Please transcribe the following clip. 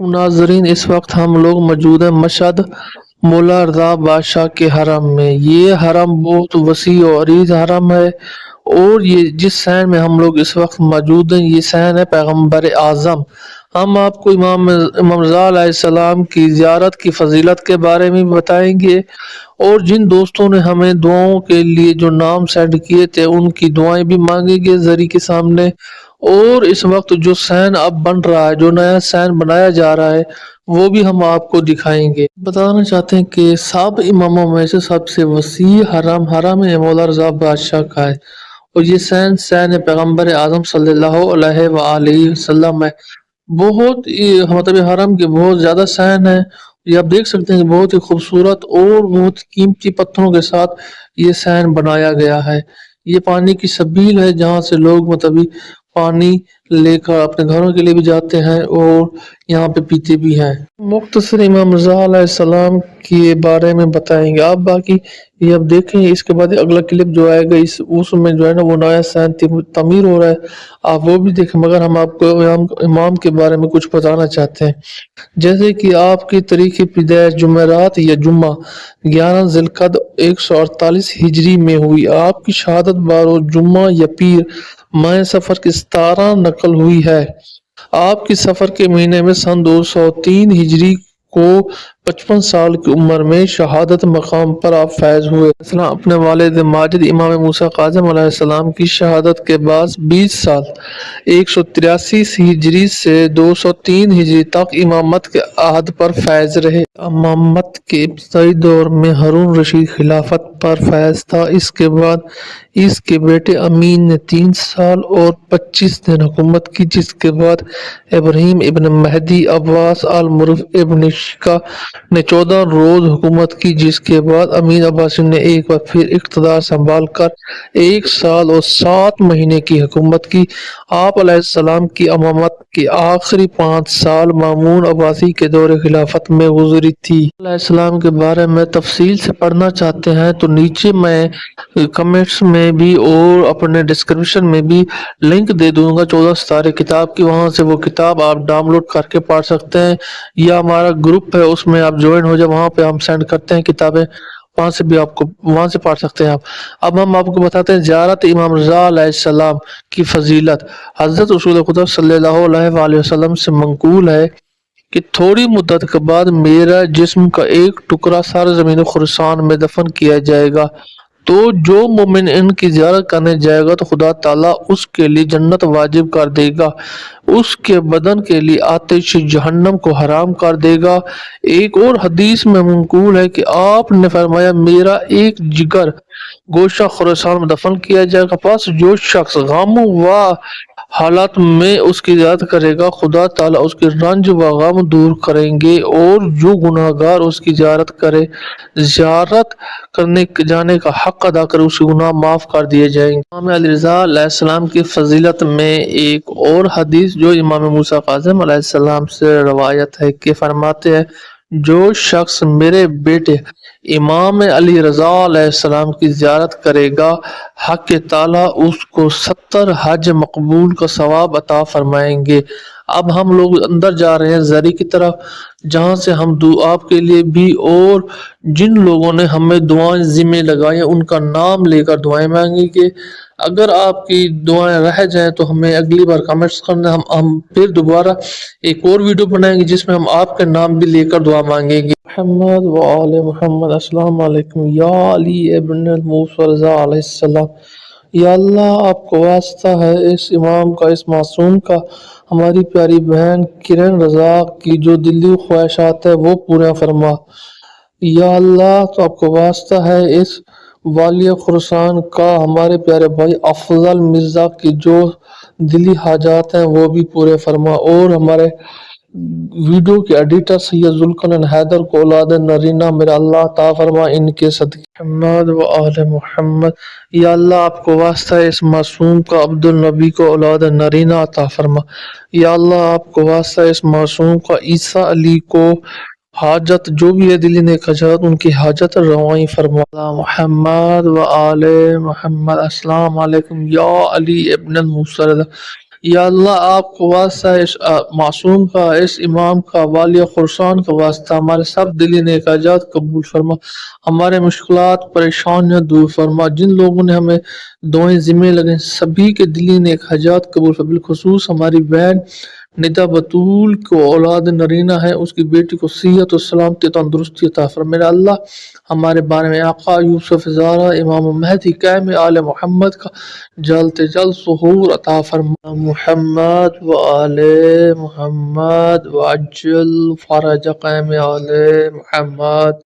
ناظرین، اس وقت ہم لوگ موجود ہیں مشہد مولا رضا بادشاہ کے حرم میں۔ یہ حرم بہت وسیع و عریض حرم ہے اور یہ جس سین میں ہم لوگ اس وقت موجود ہیں، یہ سین ہے پیغمبر اعظم۔ ہم آپ کو امام امام رضا علیہ السلام کی زیارت کی فضیلت کے بارے میں بتائیں گے اور جن دوستوں نے ہمیں دعاؤں کے لیے جو نام سینڈ کیے تھے ان کی دعائیں بھی مانگیں گے ذری کے سامنے اور اس وقت جو سین اب بن رہا ہے، جو نیا سین بنایا جا رہا ہے، وہ بھی ہم آپ کو دکھائیں گے۔ بتانا چاہتے ہیں کہ سب اماموں میں سے سب سے وسیع حرم حرم مولا رضا بادشاہ کا ہے۔ اور یہ سین سین پیغمبر اعظم صلی اللہ علیہ وآلہ وسلم ہے۔ بہت مطلب حرم کے بہت زیادہ سین ہے یہ آپ دیکھ سکتے ہیں کہ بہت ہی خوبصورت اور بہت قیمتی پتھروں کے ساتھ یہ سین بنایا گیا ہے۔ یہ پانی کی سبیل ہے جہاں سے لوگ مطلب پانی لے کر اپنے گھروں کے لیے بھی جاتے ہیں اور یہاں پہ پیتے بھی ہیں۔ مختصر امام رضا علیہ السلام کے بارے میں بتائیں گے۔ آپ باقی یہ اب دیکھیں، اس کے بعد اگلا کلپ جو آئے گا، اس اس میں جو ہے نا وہ نیا سین تعمیر ہو رہا ہے۔ آپ وہ بھی دیکھیں، مگر ہم آپ کو امام کے بارے میں کچھ بتانا چاہتے ہیں۔ جیسے کہ آپ کی طریقے پیدائش جمعرات یا جمعہ، گیارہ ذلقد ایک سو اڑتالیس ہجری میں ہوئی۔ آپ کی شہادت بارو جمعہ یا پیر۔ میں سفر کی ستارہ نقل ہوئی ہے۔ آپ کی سفر کے مہینے میں سن دو سو تین ہجری کو پچپن سال کی عمر میں شہادت مقام پر آپ فیض ہوئے۔ اپنے والد ماجد امام موسیٰ قاظم علیہ السلام کی شہادت کے بعد بیس سال، ایک سو تریاسی ہجری سے دو سو تین ہجری تک امامت کے عہد پر فیض رہے۔ امامت کے ابتدائی دور میں ہرون رشید خلافت پر فیض تھا۔ اس کے بعد اس کے بیٹے امین نے تین سال اور پچیس دن حکومت کی، جس کے بعد ابراہیم ابن مہدی، عباس المرف ابن شکا نے چودہ روز حکومت کی، جس کے بعد امین عباسی نے ایک بار پھر اقتدار سنبھال کر ایک سال اور سات مہینے کی حکومت کی۔ آپ علیہ السلام کی امامت کی آخری پانچ سال مامون عباسی کے دور خلافت میں گزری تھی۔ علیہ السلام کے بارے میں تفصیل سے پڑھنا چاہتے ہیں تو نیچے میں کمنٹس میں بھی اور اپنے ڈسکرپشن میں بھی لنک دے دوں گا۔ چودہ ستارے کتاب کی، وہاں سے وہ کتاب آپ ڈاؤن لوڈ کر کے پڑھ سکتے ہیں۔ یا ہمارا گروپ ہے، اس میں آپ جوائن ہو جائے وہاں پہ ہم سینڈ کرتے ہیں کتابیں، وہاں سے بھی آپ کو، وہاں سے پڑھ سکتے ہیں آپ۔ اب ہم آپ کو بتاتے ہیں، زیارت امام رضا علیہ السلام کی فضیلت۔ حضرت رسول خدا صلی اللہ علیہ وآلہ وسلم سے منقول ہے کہ تھوڑی مدت کے بعد میرا جسم کا ایک ٹکڑا سارے زمین خرسان میں دفن کیا جائے گا۔ تو جو مومن ان کی زیارت کرنے جائے گا تو خدا تعالیٰ اس کے لیے جنت واجب کر دے گا۔ اس کے بدن کے لیے آتش جہنم کو حرام کر دے گا۔ ایک اور حدیث میں منقول ہے کہ آپ نے فرمایا، میرا ایک جگر گوشہ خورسان میں دفن کیا جائے گا۔ پاس جو شخص غم و حالات میں اس کی زیارت کرے گا۔ خدا تعالیٰ اس کی رنج و غم دور کریں گے اور جو گناہ گار اس کی زیارت کرے، زیارت کرنے جانے کا حق ادا کرے، اس گناہ معاف کر دیے جائیں گے۔ امام علی رضا علیہ السلام کی فضیلت میں ایک اور حدیث جو امام موسیٰ قاسم علیہ السلام سے روایت ہے کہ فرماتے ہیں جو شخص میرے بیٹے امام علی رضا علیہ السلام کی زیارت کرے گا، حق تعالیٰ اس کو ستر حج مقبول کا ثواب عطا فرمائیں گے۔ اب ہم لوگ اندر جا رہے ہیں زری کی طرف، جہاں سے ہم آپ کے لیے بھی اور جن لوگوں نے ہمیں دعائیں ذمہ لگائیں ان کا نام لے کر دعائیں مانگیں گے اگر آپ کی دعائیں رہ جائیں تو ہمیں اگلی بار کمنٹس کرنا ہم ہم پھر دوبارہ ایک اور ویڈیو بنائیں گے جس میں ہم آپ کے نام بھی لے کر دعا مانگیں گے۔ محمد و آل محمد، السلام علیکم۔ یا علی ابن رضا علیہ السلام، یا اللہ، آپ کو واسطہ ہے اس امام کا، اس معصوم کا۔ ہماری پیاری بہن کرن رضا کی جو دلی خواہشات ہے وہ پورا فرما۔ یا اللہ، تو آپ کو واسطہ ہے اس والی خرسان کا ہمارے پیارے بھائی افضل مرزا کی جو دلی حاجات ہیں وہ بھی پورے فرما اور ہمارے ویڈیو کے ایڈیٹر سید ذلکن حیدر کو اولاد نرینہ میرا اللہ تا فرما، ان کے صدقے۔ محمد و آل محمد۔ یا اللہ آپ کو واسطہ اس معصوم کا عبد النبی کو اولاد نرینہ عطا فرما۔ یا اللہ آپ کو واسطہ اس معصوم کا عیسیٰ علی کو حاجت جو بھی ہے دلی نے کھجات ان کی حاجت روائیں فرما۔ محمد و آل محمد، السلام علیکم۔ یا علی ابن المسرد یا اللہ، آپ کو واسطہ اس معصوم کا، اس امام کا والیہ خرسان کا واسطہ۔ ہمارے سب دلی نیک حاجات قبول فرما۔ ہمارے مشکلات، پریشانیاں دور فرما۔ جن لوگوں نے ہمیں دعائیں ذمہ لگے، سبھی کے دلی نیک حاجات قبول فرما۔ بالخصوص ہماری بہن ندا بطول کو اولاد نرینہ ہے، اس کی بیٹی کو صحت و سلامتی تندرستی عطا فرما میرا اللہ، ہمارے بارے میں آقا یوسف زارہ امام مہدی قائم آل محمد کا جلد جلد ظہور عطا فرما۔ محمد و آل محمد وعجل فرج قائم آل محمد۔